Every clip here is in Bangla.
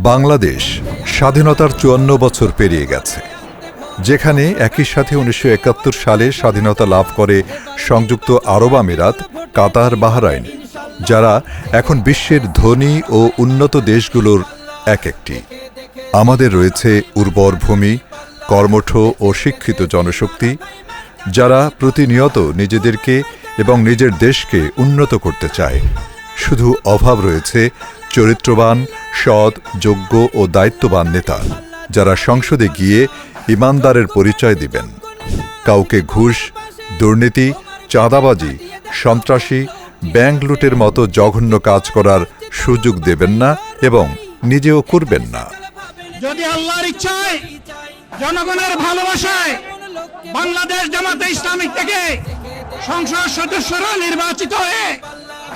বাংলাদেশ স্বাধীনতার চুয়ান্ন বছর পেরিয়ে গেছে। যেখানে একই সাথে উনিশশো একাত্তর সালে স্বাধীনতা লাভ করে সংযুক্ত আরব আমিরাত, কাতার, বাহরাইন, যারা এখন বিশ্বের ধনী ও উন্নত দেশগুলোর এক একটি আমাদের রয়েছে উর্বর ভূমি, কর্মঠ ও শিক্ষিত জনশক্তি, যারা প্রতিনিয়ত নিজেদেরকে এবং নিজের দেশকে উন্নত করতে চায়। শুধু অভাব রয়েছে চরিত্রবান, সৎ, যোগ্য ও দায়িত্ববান নেতা, যারা সংসদে গিয়ে ইমানদারের পরিচয় দিবেন। কাউকে ঘুষ, দুর্নীতি, চাঁদাবাজি, সন্ত্রাসী, ব্যাংক লুটের মতো জঘন্য কাজ করার সুযোগ দেবেন না এবং নিজেও করবেন না। যদি আল্লাহর ইচ্ছায়, জনগণের ভালোবাসায় বাংলাদেশ জামাতে ইসলামিক থেকে সংসদ সদস্যরা নির্বাচিত হয়ে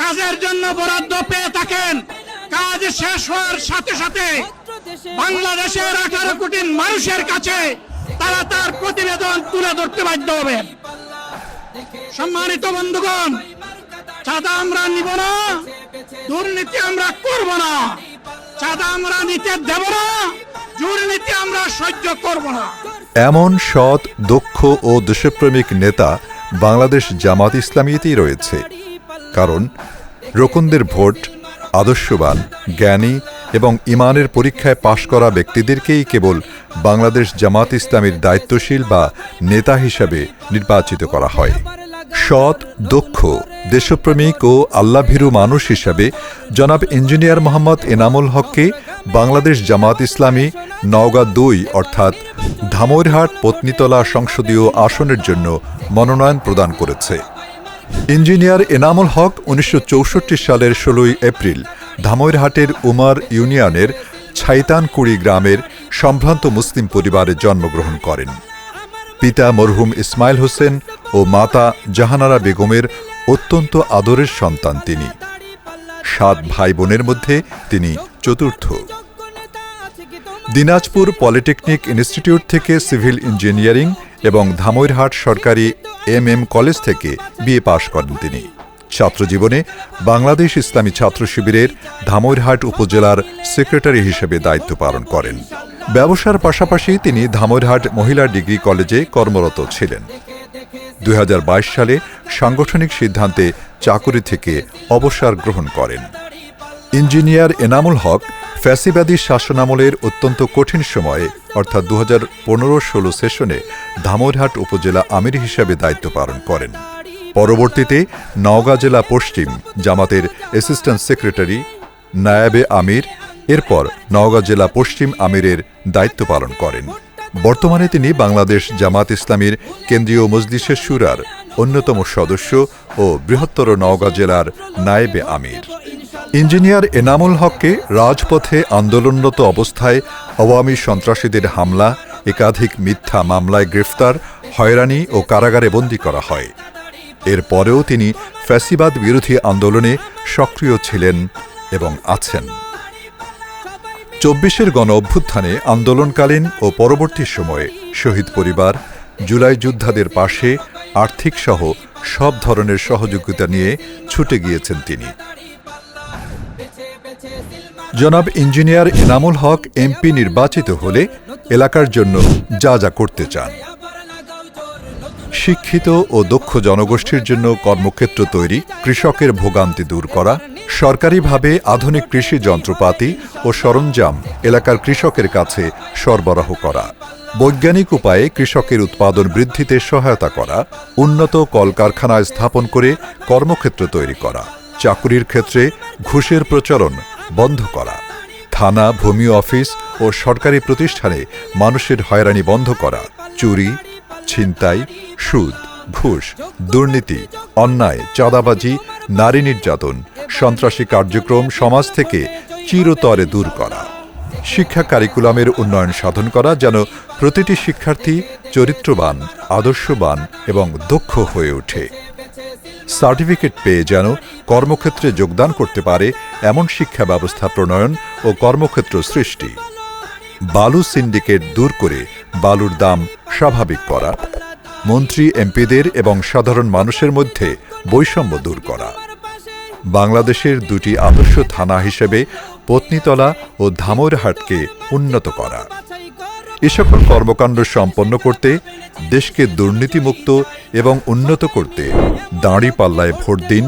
কাজের জন্য বরাদ্দ পেয়ে থাকেন। কাজ শেষ হওয়ার সাথে সাথে বাংলাদেশের আঠারো কোটি মানুষের কাছে তারা তার প্রতিবেদন তুলে ধরতে বাধ্য হবেন। সম্মানিত বন্ধুগণ, চাঁদা আমরা নিব না, দুর্নীতি আমরা করব না, চাঁদা আমরা নিতে দেব না, দুর্নীতি আমরা সহ্য করব না। এমন সৎ, দক্ষ ও দেশপ্রেমিক নেতা বাংলাদেশ জামাত ইসলামীতেই রয়েছে। কারণ রোকনদের ভোট আদর্শবান, জ্ঞানী এবং ইমানের পরীক্ষায় পাশ করা ব্যক্তিদেরকেই কেবল বাংলাদেশ জামাত ইসলামীর দায়িত্বশীল বা নেতা হিসাবে নির্বাচিত করা হয়। সৎ, দক্ষ, দেশপ্রেমিক ও আল্লাভীরু মানুষ হিসাবে জনাব ইঞ্জিনিয়ার মোহাম্মদ এনামুল হককে বাংলাদেশ জামাত ইসলামী নওগাঁ দুই অর্থাৎ ধামইরহাট পত্নীতলা সংসদীয় আসনের জন্য মনোনয়ন প্রদান করেছে। ইঞ্জিনিয়ার এনামুল হক উনিশশো চৌষট্টি সালের ষোলোই এপ্রিল ধামইরহাটের উমার ইউনিয়নের ছাইতানকুড়ি গ্রামের সম্ভ্রান্ত মুসলিম পরিবারে জন্মগ্রহণ করেন। পিতা মরহুম ইসমাইল হোসেন ও মাতা জাহানারা বেগমের অত্যন্ত আদরের সন্তান তিনি। সাত ভাই বোনের মধ্যে তিনি চতুর্থ। দিনাজপুর পলিটেকনিক ইনস্টিটিউট থেকে সিভিল ইঞ্জিনিয়ারিং এবং ধামইরহাট সরকারি এম এম কলেজ থেকে বিএ পাশ করেন তিনি। ছাত্রজীবনে বাংলাদেশ ইসলামী ছাত্র শিবিরের ধামইরহাট উপজেলার সেক্রেটারি হিসেবে দায়িত্ব পালন করেন। ব্যবসার পাশাপাশি তিনি ধামইরহাট মহিলা ডিগ্রি কলেজে কর্মরত ছিলেন। দু হাজার বাইশ সালে সাংগঠনিক সিদ্ধান্তে চাকুরি থেকে অবসর গ্রহণ করেন। ইঞ্জিনিয়ার এনামুল হক ফ্যাসিবাদী শাসনামলের অত্যন্ত কঠিন সময়ে, অর্থাৎ দু হাজার পনেরো ষোলো সেশনে ধামরহাট উপজেলা আমির হিসাবে দায়িত্ব পালন করেন। পরবর্তীতে নওগাঁ জেলা পশ্চিম জামাতের অ্যাসিস্ট্যান্ট সেক্রেটারি নায়াবে আমির, এরপর নওগাঁ জেলা পশ্চিম আমিরের দায়িত্ব পালন করেন। বর্তমানে তিনি বাংলাদেশ জামাত ইসলামীর কেন্দ্রীয় মজলিসের সুরার অন্যতম সদস্য ও বৃহত্তর নওগাঁ জেলার নায়েবে আমির। ইঞ্জিনিয়ার এনামুল হককে রাজপথে আন্দোলনরত অবস্থায় আওয়ামী সন্ত্রাসীদের হামলা, একাধিক মিথ্যা মামলায় গ্রেফতার, হয়রানি ও কারাগারে বন্দী করা হয়। এরপরেও তিনি ফ্যাসিবাদ বিরোধী আন্দোলনে সক্রিয় ছিলেন এবং আছেন। চব্বিশের গণ অভ্যুত্থানে আন্দোলনকালীন ও পরবর্তী সময়ে শহীদ পরিবার, জুলাই যোদ্ধাদের পাশে আর্থিক সহ সব ধরনের সহযোগিতা নিয়ে ছুটে গিয়েছেন তিনি। জনাব ইঞ্জিনিয়ার এনামুল হক, এমপি নির্বাচিত হলে এলাকার জন্য যা যা করতে চান। শিক্ষিত ও দক্ষ জনগোষ্ঠীর জন্য কর্মক্ষেত্র তৈরি, কৃষকের ভোগান্তি দূর করা, সরকারিভাবে আধুনিক কৃষি যন্ত্রপাতি ও সরঞ্জাম এলাকার কৃষকের কাছে সরবরাহ করা, বৈজ্ঞানিক উপায়ে কৃষকের উৎপাদন বৃদ্ধিতে সহায়তা করা, উন্নত কলকারখানা স্থাপন করে কর্মক্ষেত্র তৈরি করা, চাকুরির ক্ষেত্রে ঘুষের প্রচলন বন্ধ করা। থানা, ভূমি অফিস ও সরকারি প্রতিষ্ঠানে মানুষের হয়রানি বন্ধ করা। চুরি, ছিনতাই, সুদ, ঘুষ, দুর্নীতি, অন্যায়, চাঁদাবাজি, নারী নির্যাতন, সন্ত্রাসী কার্যক্রম সমাজ থেকে চিরতরে দূর করা। শিক্ষা কারিকুলামের উন্নয়ন সাধন করা যেন প্রতিটি শিক্ষার্থী চরিত্রবান, আদর্শবান এবং দক্ষ হয়ে ওঠে। সার্টিফিকেট পেয়ে যেন কর্মক্ষেত্রে যোগদান করতে পারে এমন শিক্ষা ব্যবস্থা প্রণয়ন ও কর্মক্ষেত্র সৃষ্টি। বালু সিন্ডিকেট দূর করে বালুর দাম স্বাভাবিক করা, মন্ত্রী, এমপিদের এবং সাধারণ মানুষের মধ্যে বৈষম্য দূর করা। বাংলাদেশের দুটি আদর্শ থানা হিসেবে পত্নীতলা ও ধামরহাটকে উন্নত করা। এ সকল কর্মকাণ্ড সম্পন্ন করতে, দেশকে দুর্নীতিমুক্ত এবং উন্নত করতে দাঁড়ি পাল্লায় ভোট দিন,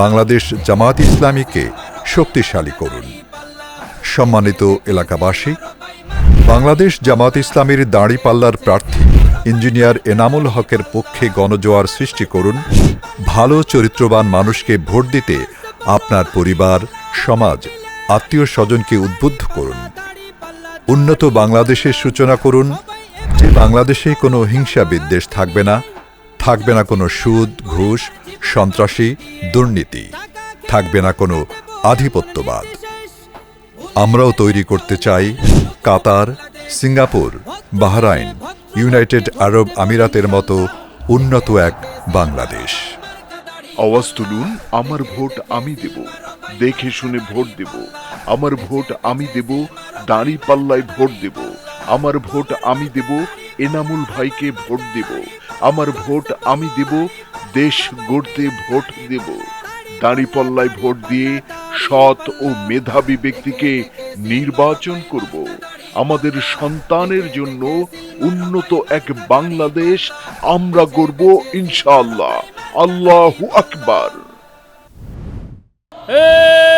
বাংলাদেশ জামাত ইসলামীকে শক্তিশালী করুন। সম্মানিত এলাকাবাসী, বাংলাদেশ জামাত ইসলামীর দাঁড়িপাল্লার প্রার্থী ইঞ্জিনিয়ার এনামুল হকের পক্ষে গণজোয়ার সৃষ্টি করুন, ভালো চরিত্রবান মানুষকে ভোট দিতে আপনার পরিবার, সমাজ, আত্মীয় স্বজনকে উদ্বুদ্ধ করুন। উন্নত বাংলাদেশের সূচনা করুন, যে বাংলাদেশে কোনো হিংসা বিদ্বেষ থাকবে না থাকবে না কোনো সুদ, ঘুষ, সন্ত্রাসী, দুর্নীতি, থাকবে না কোনো আধিপত্যবাদ। আমরাও তৈরি করতে চাই Qatar, Singapore, Bahrain, united Arab আমিরাতের মতো উন্নত এক বাংলাদেশ। আওয়াজ তুলুন, আমার ভোট আমি দেব। দেখে শুনে ভোট দেব। আমার ভোট আমি দেব দাঁড়ি পাল্লায় ভোট দেব। আমার ভোট আমি দেব, এনামুল ভাইকে ভোট দেব। আমার ভোট আমি দেব, দেশ গড়তে ভোট দেব। দাঁড়ি পাল্লায় ভোট দিয়ে সৎ ও মেধাবী ব্যক্তিকে নির্বাচন করব। আমাদের সন্তানের জন্য উন্নত এক বাংলাদেশ আমরা গড়ব ইনশাআল্লাহ। আল্লাহু আকবার। Hey!